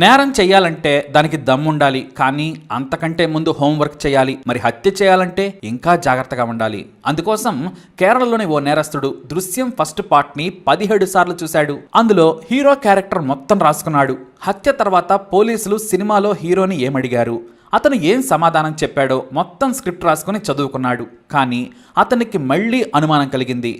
నేరం చేయాలంటే దానికి దమ్ముండాలి కానీ అంతకంటే ముందు హోంవర్క్ చేయాలి మరి హత్య చేయాలంటే ఇంకా జాగ్రత్తగా ఉండాలి. అందుకోసం కేరళలోని ఓ నేరస్తుడు దృశ్యం ఫస్ట్ పార్ట్ని పదిహేడు సార్లు చూశాడు. అందులో హీరో క్యారెక్టర్ మొత్తం రాసుకున్నాడు. హత్య తర్వాత పోలీసులు సినిమాలో హీరోని ఏమడిగారు? అతను ఏం సమాధానం చెప్పాడో మొత్తం స్క్రిప్ట్ రాసుకుని చదువుకున్నాడు. కానీ అతనికి మళ్ళీ అనుమానం కలిగింది.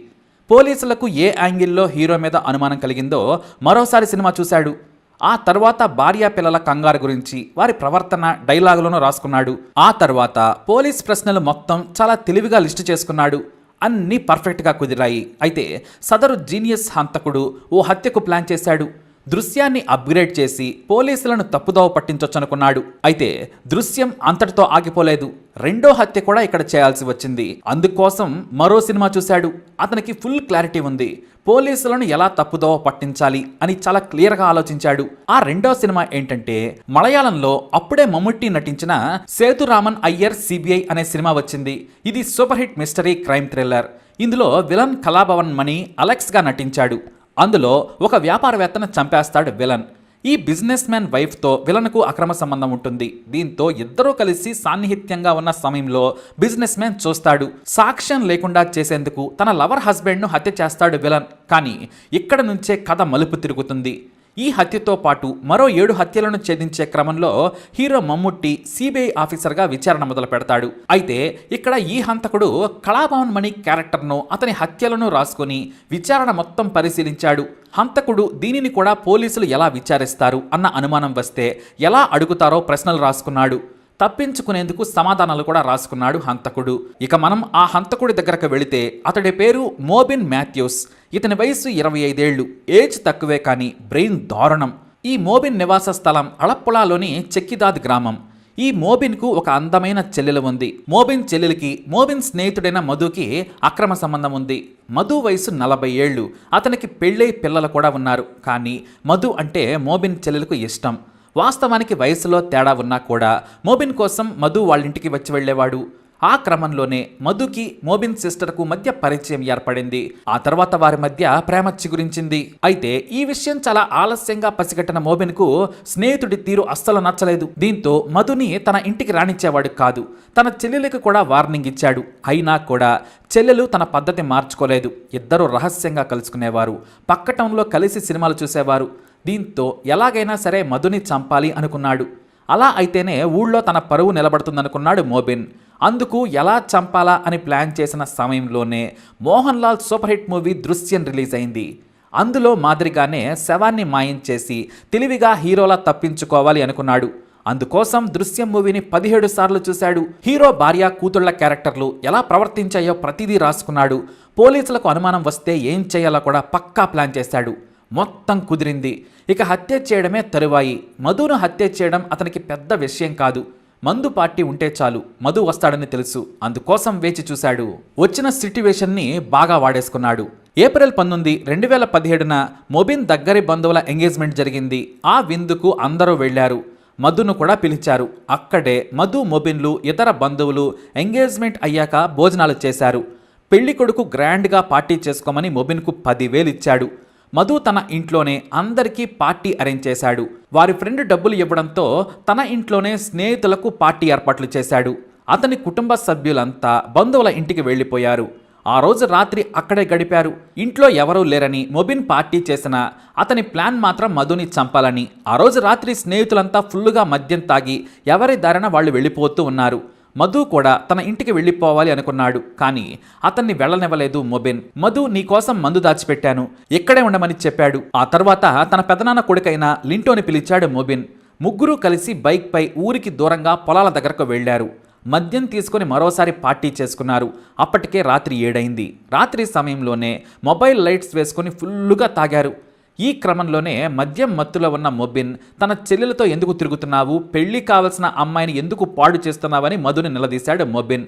పోలీసులకు ఏ యాంగిల్లో హీరో మీద అనుమానం కలిగిందో మరోసారి సినిమా చూశాడు. ఆ తర్వాత భార్యా పిల్లల కంగారు గురించి వారి ప్రవర్తన డైలాగులను రాసుకున్నాడు. ఆ తర్వాత పోలీస్ ప్రశ్నలు మొత్తం చాలా తెలివిగా లిస్టు చేసుకున్నాడు. అన్నీ పర్ఫెక్ట్గా కుదిరాయి. అయితే సదరు జీనియస్ హంతకుడు ఓ హత్యకు ప్లాన్ చేశాడు. దృశ్యాన్ని అప్గ్రేడ్ చేసి పోలీసులను తప్పుదోవ పట్టించొచ్చనుకున్నాడు. అయితే దృశ్యం అంతటితో ఆగిపోలేదు. రెండో హత్య కూడా ఇక్కడ చేయాల్సి వచ్చింది. అందుకోసం మరో సినిమా చూశాడు. అతనికి ఫుల్ క్లారిటీ ఉంది. పోలీసులను ఎలా తప్పుదోవ పట్టించాలి అని చాలా క్లియర్గా ఆలోచించాడు. ఆ రెండో సినిమా ఏంటంటే మలయాళంలో అప్పుడే మమ్ముట్టి నటించిన సేతురామన్ అయ్యర్ సిబిఐ అనే సినిమా వచ్చింది. ఇది super hit mystery crime thriller. ఇందులో విలన్ కళాభవన్ మణి అలెక్స్గా నటించాడు. అందులో ఒక వ్యాపారవేత్తను చంపేస్తాడు విలన్. ఈ బిజినెస్ మ్యాన్ వైఫ్తో విలన్కు అక్రమ సంబంధం ఉంటుంది. దీంతో ఇద్దరూ కలిసి సాన్నిహిత్యంగా ఉన్న సమయంలో బిజినెస్ మ్యాన్ చూస్తాడు. సాక్ష్యం లేకుండా చేసేందుకు తన లవర్ హస్బెండ్ను హత్య చేస్తాడు విలన్. కానీ ఇక్కడ నుంచే కథ మలుపు తిరుగుతుంది. ఈ హత్యతో పాటు మరో ఏడు హత్యలను ఛేదించే క్రమంలో హీరో మమ్ముట్టి సిబిఐ ఆఫీసర్గా విచారణ మొదలు పెడతాడు. అయితే ఇక్కడ ఈ హంతకుడు కళాభవన్ మణి క్యారెక్టర్ను అతని హత్యలను రాసుకొని విచారణ మొత్తం పరిశీలించాడు. హంతకుడు దీనిని కూడా పోలీసులు ఎలా విచారిస్తారు అన్న అనుమానం వస్తే ఎలా అడుగుతారో ప్రశ్నలు రాసుకున్నాడు. తప్పించుకునేందుకు సమాధానాలు కూడా రాసుకున్నాడు హంతకుడు. ఇక మనం ఆ హంతకుడి దగ్గరకు వెళితే అతడి పేరు మోబిన్ మాథ్యూస్. ఇతని వయసు ఇరవై ఐదేళ్ళు. ఏజ్ తక్కువే కానీ బ్రెయిన్ దారుణం. ఈ మోబిన్ నివాస స్థలం అళప్పులాలోని చెక్కిదాద్ గ్రామం. ఈ మోబిన్కు ఒక అందమైన చెల్లెలు ఉంది. మోబిన్ చెల్లెలికి మోబిన్ స్నేహితుడైన మధుకి అక్రమ సంబంధం ఉంది. మధు వయసు నలభై ఏళ్ళు అతనికి పెళ్ళై పిల్లలు కూడా ఉన్నారు. కానీ మధు అంటే మోబిన్ చెల్లెలకు ఇష్టం. వాస్తవానికి వయసులో తేడా ఉన్నా కూడా మోబిన్ కోసం మధు వాళ్ళ ఇంటికి వచ్చి వెళ్ళేవాడు. ఆ క్రమంలోనే మధుకి మోబిన్ సిస్టర్కు మధ్య పరిచయం ఏర్పడింది. ఆ తర్వాత వారి మధ్య ప్రేమ చిగురించింది. అయితే ఈ విషయం చాలా ఆలస్యంగా పసిగట్టిన మోబిన్కు స్నేహితుడి తీరు అస్సలు నచ్చలేదు. దీంతో మధుని తన ఇంటికి రానిచ్చేవాడు కాదు. తన చెల్లెలకు కూడా వార్నింగ్ ఇచ్చాడు. అయినా కూడా చెల్లెలు తన పద్ధతి మార్చుకోలేదు. ఇద్దరు రహస్యంగా కలుసుకునేవారు. పక్క టౌన్లో కలిసి సినిమాలు చూసేవారు. దీంతో ఎలాగైనా సరే మధుని చంపాలి అనుకున్నాడు. అలా అయితేనే ఊళ్ళో తన పరువు నిలబడుతుందనుకున్నాడు మోబిన్. అందుకు ఎలా చంపాలా అని ప్లాన్ చేసిన సమయంలోనే Mohan Lal super hit movie Drishyam release అయింది అందులో మాదిరిగానే శవాన్ని మాయం చేసి తెలివిగా హీరోలా తప్పించుకోవాలి అనుకున్నాడు. అందుకోసం దృశ్యం మూవీని పదిహేడు సార్లు చూశాడు. హీరో భార్య కూతుళ్ళ క్యారెక్టర్లు ఎలా ప్రవర్తించాయో ప్రతిదీ రాసుకున్నాడు. పోలీసులకు అనుమానం వస్తే ఏం చేయాలో కూడా పక్కా ప్లాన్ చేశాడు. మొత్తం కుదిరింది. ఇక హత్య చేయడమే తరువాయి. మధును హత్య చేయడం అతనికి పెద్ద విషయం కాదు. మందు పార్టీ ఉంటే చాలు. మధు వస్తాడని తెలుసు. అందుకోసం వేచి చూశాడు. వచ్చిన సిట్యువేషన్ని బాగా వాడేసుకున్నాడు. ఏప్రిల్ పంతొమ్మిది రెండు వేల పదిహేడున మొబిన్ దగ్గరి బంధువుల ఎంగేజ్మెంట్ జరిగింది. ఆ విందుకు అందరూ వెళ్ళారు. మధును కూడా పిలిచారు. అక్కడే మధు మొబిన్లు ఇతర బంధువులు ఎంగేజ్మెంట్ అయ్యాక భోజనాలు చేశారు. పెళ్ళి కొడుకు గ్రాండ్గా పార్టీ చేసుకోమని మొబిన్కు పదివేలు ఇచ్చాడు మధు తన ఇంట్లోనే అందరికీ పార్టీ అరేంజ్ చేశాడు. వారి ఫ్రెండ్ డబ్బులు ఇవ్వడంతో తన ఇంట్లోనే స్నేహితులకు పార్టీ ఏర్పాట్లు చేశాడు. అతని కుటుంబ సభ్యులంతా బంధువుల ఇంటికి వెళ్ళిపోయారు. ఆ రోజు రాత్రి అక్కడే గడిపారు. ఇంట్లో ఎవరూ లేరని మొబిన్ పార్టీ చేసిన అతని ప్లాన్ మాత్రం మధుని చంపాలని. ఆ రోజు రాత్రి స్నేహితులంతా ఫుల్లుగా మద్యం తాగి ఎవరి దారిన వాళ్ళు వెళ్ళిపోతూ ఉన్నారు. మధు కూడా తన ఇంటికి వెళ్ళిపోవాలి అనుకున్నాడు. కానీ అతన్ని వెళ్ళనివ్వలేదు మొబెన్. మధు నీకోసం మందు దాచిపెట్టాను. ఇక్కడే ఉండమని చెప్పాడు. ఆ తర్వాత తన పెదనాన్న కొడుకైన లింటోని పిలిచాడు మొబెన్. ముగ్గురూ కలిసి బైక్పై ఊరికి దూరంగా పొలాల దగ్గరకు వెళ్ళారు మద్యం తీసుకుని మరోసారి పార్టీ చేసుకున్నారు. అప్పటికే రాత్రి ఏడైంది. రాత్రి సమయంలోనే మొబైల్ లైట్స్ వేసుకుని ఫుల్లుగా తాగారు. ఈ క్రమంలోనే మద్యం మత్తులో ఉన్న మొబిన్ తన చెల్లెలతో ఎందుకు తిరుగుతున్నావు? పెళ్ళి కావలసిన అమ్మాయిని ఎందుకు పాడు చేస్తున్నావని మధుని నిలదీశాడు మొబిన్.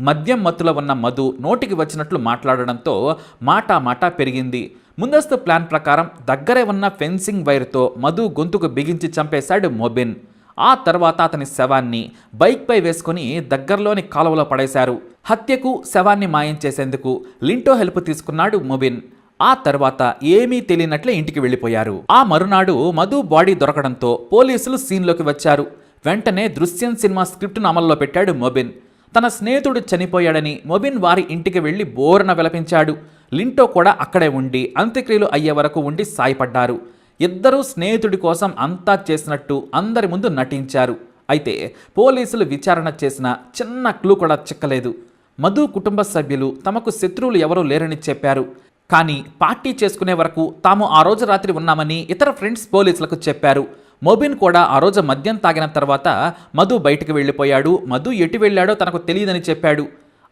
మద్యం మత్తులో ఉన్న మధు నోటికి వచ్చినట్లు మాట్లాడడంతో మాటా మాటా పెరిగింది. ముందస్తు ప్లాన్ ప్రకారం దగ్గరే ఉన్న ఫెన్సింగ్ వైర్తో మధు గొంతుకు బిగించి చంపేశాడు మొబిన్. ఆ తర్వాత అతని శవాన్ని బైక్పై వేసుకుని దగ్గరలోని కాలువలో పడేశారు. హత్యకు శవాన్ని మాయం చేసేందుకు లింటో హెల్ప్ తీసుకున్నాడు మొబిన్. ఆ తర్వాత ఏమీ తెలియనట్లే ఇంటికి వెళ్ళిపోయారు. ఆ మరునాడు మధు బాడీ దొరకడంతో పోలీసులు సీన్లోకి వచ్చారు. వెంటనే దృశ్యం సినిమా స్క్రిప్ట్ను అమల్లో పెట్టాడు మొబిన్. తన స్నేహితుడు చనిపోయాడని మొబిన్ వారి ఇంటికి వెళ్ళి బోరన విలపించాడు. లింటో కూడా అక్కడే ఉండి అంత్యక్రియలు అయ్యే వరకు ఉండి సాయపడ్డారు. ఇద్దరూ స్నేహితుడి కోసం అంతా చేసినట్టు అందరి ముందు నటించారు. అయితే పోలీసులు విచారణ చేసిన చిన్న క్లూ కూడా చిక్కలేదు. మధు కుటుంబ సభ్యులు తమకు శత్రువులు ఎవరూ లేరని చెప్పారు. కానీ పార్టీ చేసుకునే వరకు తాము ఆ రోజు రాత్రి ఉన్నామని ఇతర ఫ్రెండ్స్ పోలీసులకు చెప్పారు. మోబిన్ కూడా ఆ రోజు మద్యం తాగిన తర్వాత మధు బయటికి వెళ్ళిపోయాడు. మధు ఎటు వెళ్ళాడో తనకు తెలియదని చెప్పాడు.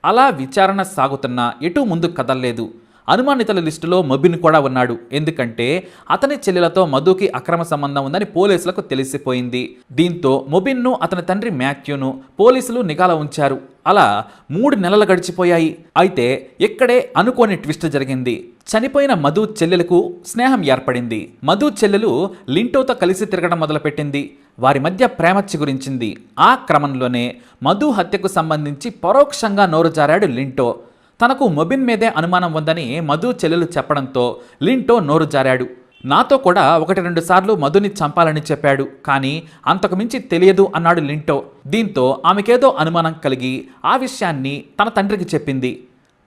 అలా విచారణ సాగుతున్నా ఎటు ముందు కదల్లేదు. అనుమానితుల లిస్టులో మొబిన్ కూడా ఉన్నాడు. ఎందుకంటే అతని చెల్లెలతో మధుకి అక్రమ సంబంధం ఉందని పోలీసులకు తెలిసిపోయింది. దీంతో మొబిన్ను అతని తండ్రి మాథ్యూను పోలీసులు నిఘాలో ఉంచారు. అలా మూడు నెలలు గడిచిపోయాయి. అయితే ఇక్కడే అనుకోని ట్విస్ట్ జరిగింది. చనిపోయిన మధు చెల్లెలకు స్నేహం ఏర్పడింది. మధు చెల్లెలు లింటోతో కలిసి తిరగడం మొదలుపెట్టింది. వారి మధ్య ప్రేమ చిగురించింది. ఆ క్రమంలోనే మధు హత్యకు సంబంధించి పరోక్షంగా నోరుజారాడు లింటో. తనకు మొబిన్ మీదే అనుమానం ఉందని మధు చెల్లెలు చెప్పడంతో లింటో నోరు జారాడు. నాతో కూడా ఒకటి రెండు సార్లు మధుని చంపాలని చెప్పాడు కానీ అంతకుమించి తెలియదు అన్నాడు లింటో. దీంతో ఆమెకేదో అనుమానం కలిగి ఆ విషయాన్ని తన తండ్రికి చెప్పింది.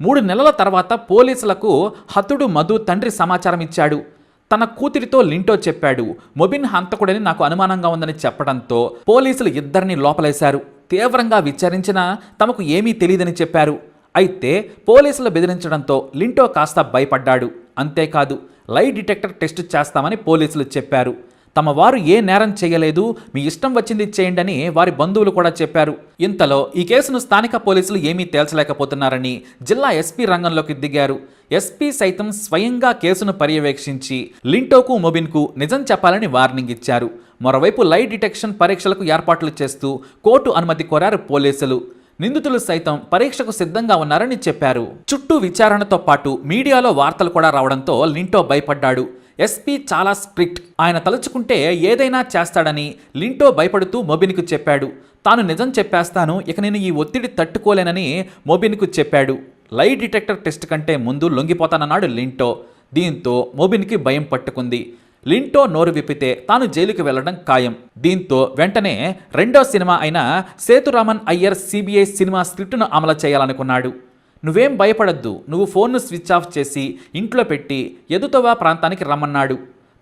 మూడు నెలల తర్వాత పోలీసులకు హతుడు మధు తండ్రి సమాచారం ఇచ్చాడు. తన కూతురితో లింటో చెప్పాడు మొబిన్ హంతకుడని నాకు అనుమానంగా ఉందని చెప్పడంతో పోలీసులు ఇద్దరిని లోపలేశారు. తీవ్రంగా విచారించినా తమకు ఏమీ తెలియదని చెప్పారు. అయితే పోలీసులు బెదిరించడంతో లింటో కాస్త భయపడ్డాడు. అంతేకాదు లై డిటెక్టర్ టెస్ట్ చేస్తామని పోలీసులు చెప్పారు. తమ వారు ఏ నేరం చేయలేదు మీ ఇష్టం వచ్చింది చేయండి అని వారి బంధువులు కూడా చెప్పారు. ఇంతలో ఈ కేసును స్థానిక పోలీసులు ఏమీ తేల్చలేకపోతున్నారని జిల్లా ఎస్పీ రంగంలోకి దిగారు. ఎస్పీ సైతం స్వయంగా కేసును పర్యవేక్షించి లింటోకు మొబిన్కు నిజం చెప్పాలని వార్నింగ్ ఇచ్చారు. మరోవైపు లై డిటెక్షన్ పరీక్షలకు ఏర్పాట్లు చేస్తూ కోర్టు అనుమతి కోరారు పోలీసులు. నిందితులు సైతం పరీక్షకు సిద్ధంగా ఉన్నారని చెప్పారు. చుట్టూ విచారణతో పాటు మీడియాలో వార్తలు కూడా రావడంతో లింటో భయపడ్డాడు. ఎస్పీ చాలా స్ట్రిక్ట్. ఆయన తలుచుకుంటే ఏదైనా చేస్తాడని లింటో భయపడుతూ మొబిన్కు చెప్పాడు. తాను నిజం చెప్పేస్తాను ఇక నేను ఈ ఒత్తిడి తట్టుకోలేనని మొబిన్కు చెప్పాడు. లై డిటెక్టర్ టెస్ట్ కంటే ముందు లొంగిపోతానన్నాడు లింటో. దీంతో మొబిన్కి భయం పట్టుకుంది. లింటో నోరు విప్పితే తాను జైలుకి వెళ్ళడం ఖాయం. దీంతో వెంటనే రెండో సినిమా అయిన సేతురామన్ అయ్యర్ సిబిఐ సినిమా స్క్రిప్ట్ను అమలు చేయాలనుకున్నాడు. నువ్వేం భయపడద్దు నువ్వు ఫోన్ను స్విచ్ ఆఫ్ చేసి ఇంట్లో పెట్టి ఎదుతవా ప్రాంతానికి రమ్మన్నాడు.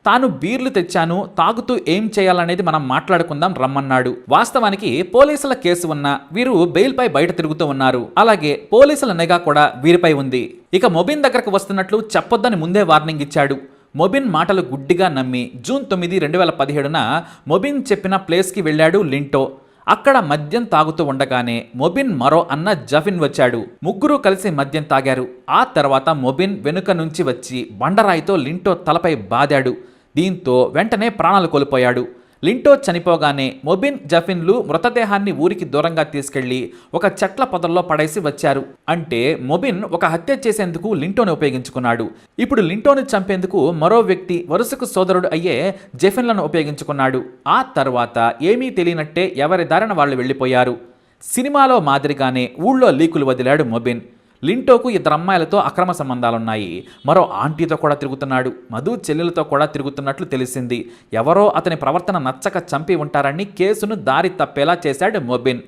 తాను బీర్లు తెచ్చాను తాగుతూ ఏం చేయాలనేది మనం మాట్లాడుకుందాం రమ్మన్నాడు. వాస్తవానికి పోలీసుల కేసు ఉన్న వీరు బెయిల్పై బయట తిరుగుతూ ఉన్నారు. అలాగే పోలీసుల నిఘా కూడా వీరిపై ఉంది. ఇక మొబిన్ దగ్గరకు వస్తున్నట్లు చెప్పొద్దని ముందే వార్నింగ్ ఇచ్చాడు. మొబిన్ మాటలు గుడ్డిగా నమ్మి జూన్ తొమ్మిది రెండు వేల పదిహేడున మొబిన్ చెప్పిన ప్లేస్కి వెళ్ళాడు లింటో. అక్కడ మద్యం తాగుతూ ఉండగానే మొబిన్ మరో అన్న జఫిన్ వచ్చాడు. ముగ్గురు కలిసి మద్యం తాగారు. ఆ తర్వాత మొబిన్ వెనుక నుంచి వచ్చి బండరాయితో లింటో తలపై బాదాడు. దీంతో వెంటనే ప్రాణాలు కోల్పోయాడు. లింటో చనిపోగానే మొబిన్ జఫిన్లు మృతదేహాన్ని ఊరికి దూరంగా తీసుకెళ్ళి ఒక చెట్ల పొదల్లో పడేసి వచ్చారు. అంటే మొబిన్ ఒక హత్య చేసేందుకు లింటోని ఉపయోగించుకున్నాడు. ఇప్పుడు లింటోని చంపేందుకు మరో వ్యక్తి వరుసకు సోదరుడు అయ్యే జెఫిన్లను ఉపయోగించుకున్నాడు. ఆ తర్వాత ఏమీ తెలియనట్టే ఎవరి దారిన వాళ్ళు వెళ్ళిపోయారు. సినిమాలో మాదిరిగానే ఊళ్ళో లీకులు వదిలాడు మొబిన్. లింటోకు ఇద్దరు అమ్మాయిలతో అక్రమ సంబంధాలున్నాయి. మరో ఆంటీతో కూడా తిరుగుతున్నాడు. మధు చెల్లెలతో కూడా తిరుగుతున్నట్లు తెలిసింది. ఎవరో అతని ప్రవర్తన నచ్చక చంపి ఉంటారని కేసును దారి తప్పేలా చేశాడు మొబిన్.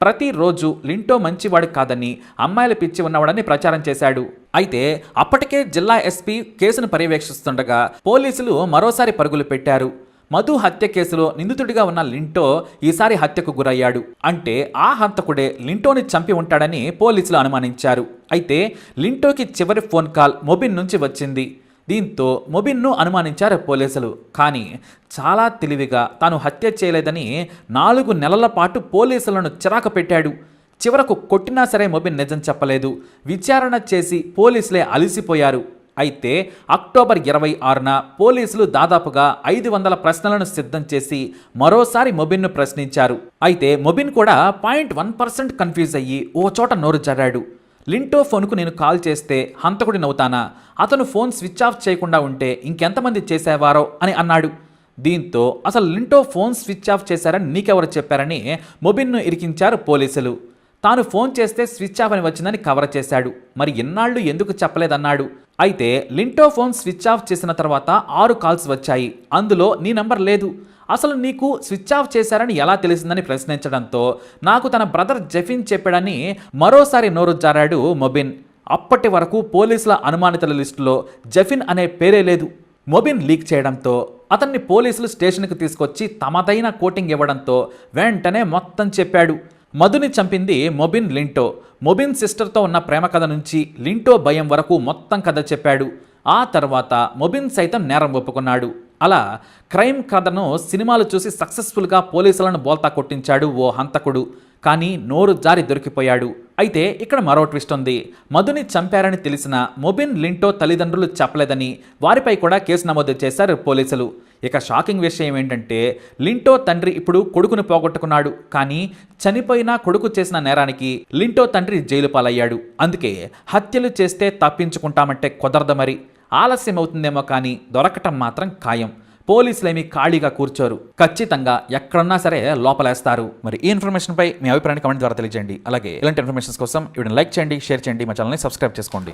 ప్రతిరోజు లింటో మంచివాడు కాదని అమ్మాయిల పిచ్చి ఉన్నవాడని ప్రచారం చేశాడు. అయితే అప్పటికే జిల్లా ఎస్పీ కేసును పర్యవేక్షిస్తుండగా పోలీసులు మరోసారి పరుగులు పెట్టారు. మధు హత్య కేసులో నిందితుడిగా ఉన్న లింటో ఈసారి హత్యకు గురయ్యాడు. అంటే ఆ హంతకుడే లింటోని చంపి ఉంటాడని పోలీసులు అనుమానించారు. అయితే లింటోకి చివరి ఫోన్ కాల్ మొబిన్ నుంచి వచ్చింది. దీంతో మొబిన్ను అనుమానించారు పోలీసులు. కానీ చాలా తెలివిగా తాను హత్య చేయలేదని నాలుగు నెలల పాటు పోలీసులను చిరాకు పెట్టాడు. చివరకు కొట్టినా సరే మొబిన్ నిజం చెప్పలేదు. విచారణ చేసి పోలీసులే అలిసిపోయారు. అయితే అక్టోబర్ ఇరవై ఆరున పోలీసులు దాదాపుగా ఐదు వందల ప్రశ్నలను సిద్ధం చేసి మరోసారి మొబిన్ను ప్రశ్నించారు. అయితే మొబిన్ కూడా పాయింట్ వన్ పర్సెంట్ కన్ఫ్యూజ్ అయ్యి ఓ చోట నోరు జరాడు. లింటో ఫోన్కు నేను కాల్ చేస్తే హంతకుడినవుతానా? అతను ఫోన్ స్విచ్ ఆఫ్ చేయకుండా ఉంటే ఇంకెంతమంది చేసేవారో అని అన్నాడు. దీంతో అసలు లింటో ఫోన్ స్విచ్ ఆఫ్ చేశారని నీకెవరు చెప్పారని మొబిన్ను ఇరికించారు పోలీసులు. తాను ఫోన్ చేస్తే స్విచ్ ఆఫ్ అని వచ్చిందని కవర్ చేశాడు. మరి ఇన్నాళ్ళు ఎందుకు చెప్పలేదన్నాడు. అయితే లింటో ఫోన్ స్విచ్ ఆఫ్ చేసిన తర్వాత ఆరు కాల్స్ వచ్చాయి. అందులో నీ నంబర్ లేదు. అసలు నీకు స్విచ్ ఆఫ్ చేశారని ఎలా తెలిసిందని ప్రశ్నించడంతో నాకు తన బ్రదర్ జెఫిన్ చెప్పాడని మరోసారి నోరు జారాడు మొబిన్. అప్పటి వరకు పోలీసుల అనుమానితుల లిస్టులో జెఫిన్ అనే పేరే లేదు. మొబిన్ లీక్ చేయడంతో అతన్ని పోలీసులు స్టేషన్కి తీసుకొచ్చి తమదైన కోటింగ్ ఇవ్వడంతో వెంటనే మొత్తం చెప్పాడు. మధుని చంపింది మొబిన్ లింటో. మొబిన్ సిస్టర్తో ఉన్న ప్రేమ కథ నుంచి లింటో భయం వరకు మొత్తం కథ చెప్పాడు. ఆ తర్వాత మొబిన్ సైతం నేరం ఒప్పుకున్నాడు. అలా క్రైమ్ కథను సినిమాలు చూసి సక్సెస్ఫుల్గా పోలీసులను బోల్తా కొట్టించాడు ఓ హంతకుడు. కానీ నోరు జారి దొరికిపోయాడు. అయితే ఇక్కడ మరో ట్విస్ట్ ఉంది. మధుని చంపారని తెలిసిన మొబిన్ లింటో తల్లిదండ్రులు చెప్పలేదని వారిపై కూడా కేసు నమోదు చేశారు పోలీసులు. ఇక షాకింగ్ విషయం ఏంటంటే లింటో తండ్రి ఇప్పుడు కొడుకును పోగొట్టుకున్నాడు. కానీ చనిపోయిన కొడుకు చేసిన నేరానికి లింటో తండ్రి జైలు పాలయ్యాడు. అందుకే హత్యలు చేస్తే తప్పించుకుంటామంటే కుదరదు మరి. ఆలస్యం అవుతుందేమో కానీ దొరకటం మాత్రం ఖాయం. పోలీసులేమి ఖాళీగా కూర్చోరు. ఖచ్చితంగా ఎక్కడున్నా సరే లోపలేస్తారు. మరి ఈ ఇన్ఫర్మేషన్ పై మీ అభిప్రాయాన్ని కమెంట్ ద్వారా తెలియజేయండి. అలాగే ఇలాంటి ఇన్ఫర్మేషన్స్ కోసం వీడిని లైక్ చేయండి షేర్ చేయండి మా ఛానల్ని సబ్స్క్రైబ్ చేసుకోండి.